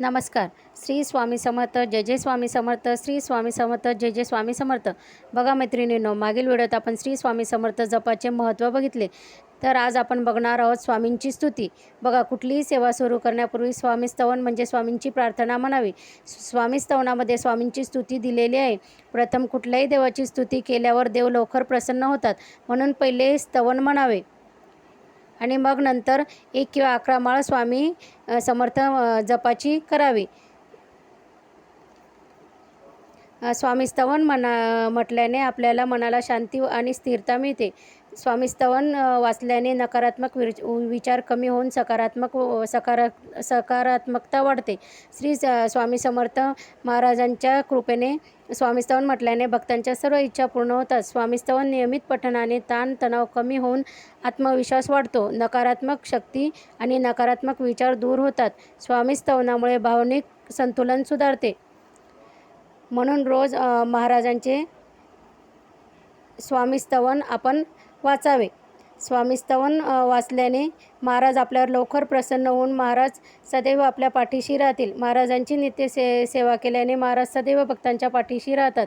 नमस्कार. श्री स्वामी समर्थ जय जय स्वामी समर्थ श्री स्वामी समर्थ जय जय स्वामी समर्थ. बघा मैत्रिणींनो मागील व्हिडिओत आपण श्री स्वामी समर्थ जपाचे महत्त्व बघितले. तर आज आपण बघणार आहोत स्वामींची स्तुती. बघा कुठलीही सेवा सुरू करण्यापूर्वी स्वामी स्तवन म्हणजे स्वामींची प्रार्थना म्हणावी. स्वामी स्तवनामध्ये स्वामींची स्तुती दिलेली आहे. प्रथम कुठल्याही देवाची स्तुती केल्यावर देव लवकर प्रसन्न होतात. म्हणून पहिले स्तवन म्हणावे. आणि मग नंतर एक किंवा अकरा माळ स्वामी समर्थ जपाची करावी. स्वामी स्तवन म्हणा म्हटल्याने आपल्याला मनाला शांती आणि स्थिरता मिळते. स्वामी स्तवन वाचल्याने नकारात्मक विर विचार कमी होऊन सकारात्मक व- सकारा सकारात्मकता वाढते. श्री स- स्वामी समर्थ महाराजांच्या कृपेने स्वामीस्तवन म्हटल्याने भक्तांच्या सर्व इच्छा पूर्ण होतात. स्वामीस्तवन नियमित पठणाने ताण तणाव कमी होऊन आत्मविश्वास वाढतो. नकारात्मक शक्ती आणि नकारात्मक विचार दूर होतात. स्वामीस्तवनामुळे भावनिक संतुलन सुधारते. म्हणून रोज महाराजांचे स्वामीस्तवन आपण वाचावे. स्वामीस्तवन वाचल्याने महाराज आपल्यावर लवकर प्रसन्न होऊन महाराज सदैव आपल्या पाठीशी राहतील. महाराजांची नित्य से सेवा केल्याने महाराज सदैव भक्तांच्या पाठीशी राहतात.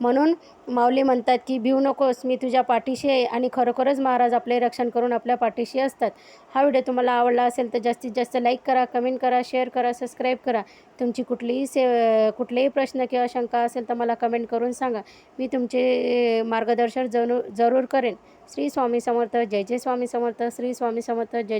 म्हणून माऊली म्हणतात की भिऊ नकोस मी तुझ्या पाठीशी आहे आणि खरोखरच महाराज आपले रक्षण करून आपल्या पाठीशी असतात. हा व्हिडिओ तुम्हाला आवडला असेल तर जास्तीत जास्त लाईक करा कमेंट करा शेअर करा सबस्क्राईब करा. तुमची कुठलीही से कुठलेही प्रश्न किंवा शंका असेल तर मला कमेंट करून सांगा. मी तुमचे मार्गदर्शन जरूर जरूर करेन. श्री स्वामी समर्थ जय जय स्वामी समर्थ श्री स्वामी समर्थ जय